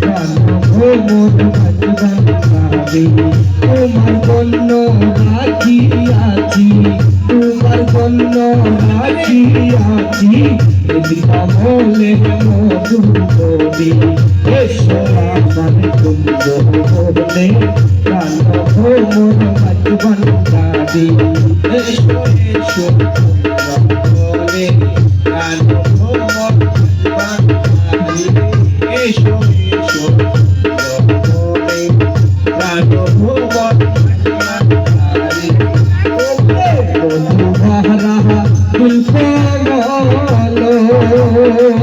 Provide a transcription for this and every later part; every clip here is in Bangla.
প্রাণ ভ্রমণ ভগবান ভাবি তোমার তোমার বন্য রাখিয়াছি কমলে মধু করি এসো আমার কুঞ্জ বনে প্রাণ ভ্রমণ ভগবান ভাবি এসো এসো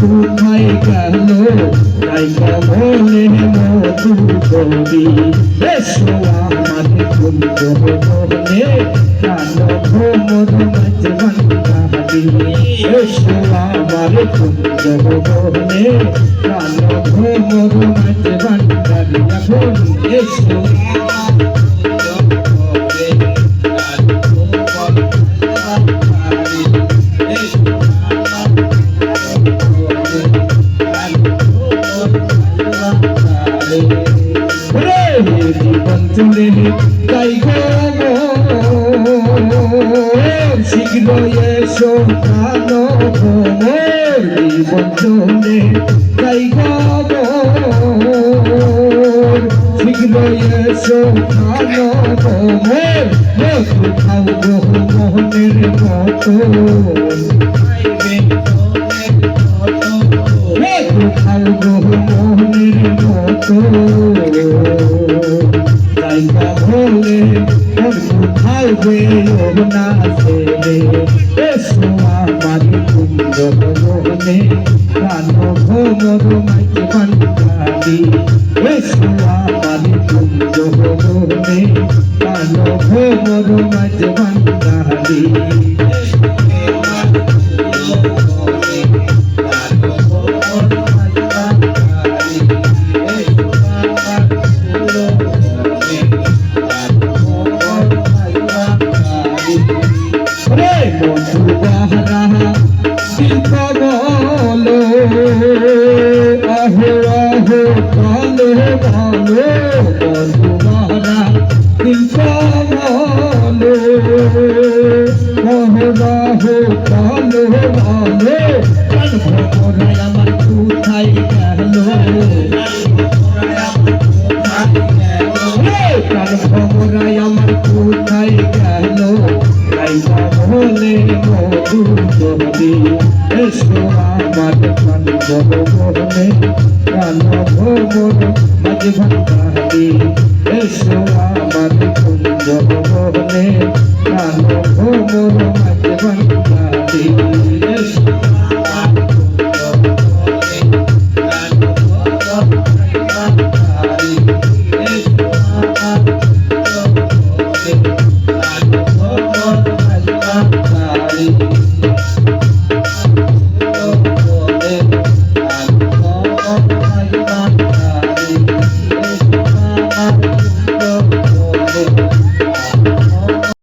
কোথায় গেল? তাই কমলে মধু কবি। এসো আমার কুঞ্জ বনে কান ভোমর মাঝ বন্দাবি এসো আমার কুঞ্জ বনে কান ভোমর মাঝ বন্দাবি এখন এসো। চলে তাই শীঘ্র এসো ভ্রমণ জীবন চলে তাই শীঘ্র এসো প্রাণ ভ্রমণ মধু খাও গো মোহনের মতো মধু ও না সেবে এসো আমার কুঞ্জ মোহনে প্রাণ ভোমর মাইকে পান্ডালি এসো আমার কুঞ্জ মোহনে প্রাণ ভোমর মাইকে পান্ডালি রে আহো আহো কালো ভালো বন্ধু বাহারা শিল্প বলো আহো আহো কালো ভোরাই আমার কোথায় গেল আমার কোথায় গেল? বলে মধু যদি এসো আমার প্রাণ বলে প্রাণ ভোমর মাঝ ভান্ডারি এসো আমার কুঞ্জ বলে প্রাণ ভোমর মাঝ ভান্ডারি এসো।